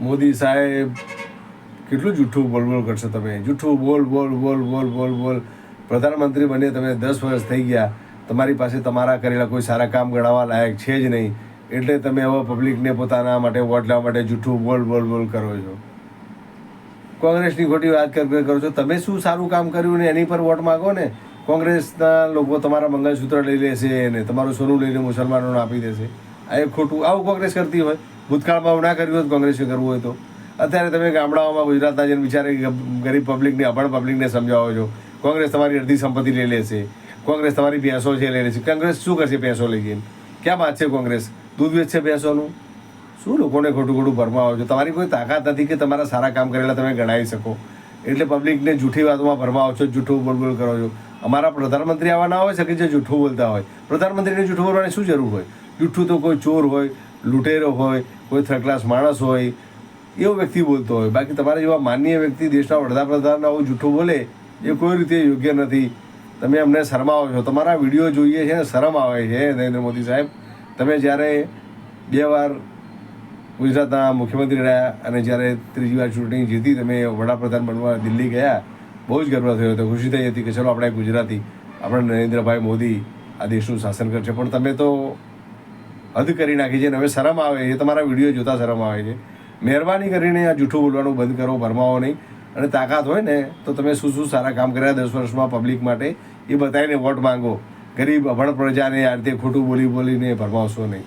મોદી સાહેબ, કેટલું જૂઠું બોલ બોલ કરશો તમે? જૂઠું બોલ બોલ બોલ બોલ બોલ બોલ. પ્રધાનમંત્રી બને તમે દસ વર્ષ થઈ ગયા. તમારી પાસે તમારા કરેલા કોઈ સારા કામ ગણાવવા લાયક છે જ નહીં. એટલે તમે હવે પબ્લિકને પોતાના માટે વોટ લેવા માટે જૂઠું બોલ બોલ બોલ કરો છો. કોંગ્રેસની ખોટી વાત કર છો. તમે શું સારું કામ કર્યું ને એની પર વોટ માગો ને? કોંગ્રેસના લોકો તમારા મંગળસૂત્ર લઈ લેશે ને તમારું સોનું લઈને મુસલમાનોને આપી દેશે. આ એક ખોટું, આવું કોંગ્રેસ કરતી હોય. ભૂતકાળમાં એવું ના કર્યું હોય કોંગ્રેસે કરવું હોય તો. અત્યારે તમે ગામડાઓમાં ગુજરાતના જઈને બિચારે ગરીબ પબ્લિકને, અભણ પબ્લિકને સમજાવો છો, કોંગ્રેસ તમારી અડધી સંપત્તિ લઈ લેશે કોંગ્રેસ તમારી ભેંસો છે લઈ લેશે કોંગ્રેસ શું કરશે ભેંસો લઈ જઈને? ક્યાં વાત છે કોંગ્રેસ? દૂધ વેચશે ભેંસોનું? શું લોકોને ખોટું ખોટું ભરમાવો છો? તમારી કોઈ તાકાત નથી કે તમારા સારા કામ કરેલા તમે ગણાવી શકો. એટલે પબ્લિકને જૂઠી વાતોમાં ભરમાવો છો જૂઠું બોલ બોલ કરો છો. અમારા પ્રધાનમંત્રી આવા ના હોય શકે જે જૂઠું બોલતા હોય. પ્રધાનમંત્રીને જૂઠું બોલવાની શું જરૂર હોય? જૂઠું તો કોઈ ચોર હોય લૂંટેરો હોય, કોઈ થર્ડ ક્લાસ માણસ હોય, એવો વ્યક્તિ બોલતો હોય. બાકી તમારા જેવા માનનીય વ્યક્તિ દેશના વડાપ્રધાન આવું જૂઠું બોલે, એ કોઈ રીતે યોગ્ય નથી. તમે અમને શરમાવો છો. તમારા વીડિયો જોઈએ છે ને શરમ આવે છે, નરેન્દ્ર મોદી સાહેબ. તમે જ્યારે બે વાર ગુજરાતના મુખ્યમંત્રી રહ્યા અને જ્યારે ત્રીજી વાર ચૂંટણી જીતી, તમે વડાપ્રધાન બનવા દિલ્હી ગયા, બહુ જ ગર્વ થયો હતો. ખુશી થઈ હતી કે ચલો આપણે ગુજરાતી, આપણે નરેન્દ્રભાઈ મોદી આ દેશનું શાસન કરશે. પણ તમે તો હદ કરી નાખી છે અને હવે શરમ આવે છે તમારા વીડિયો જોતા શરમ આવે છે. મહેરબાની કરીને આ જૂઠું બોલવાનું બંધ કરો, ભરમાવો નહીં. અને તાકાત હોય ને, તો તમે શું શું સારા કામ કર્યા દસ વર્ષમાં પબ્લિક માટે, એ બતાવીને વોટ માંગો. ગરીબ, અભણ પ્રજાને આ રીતે ખોટું બોલી બોલીને ભરમાવશો નહીં.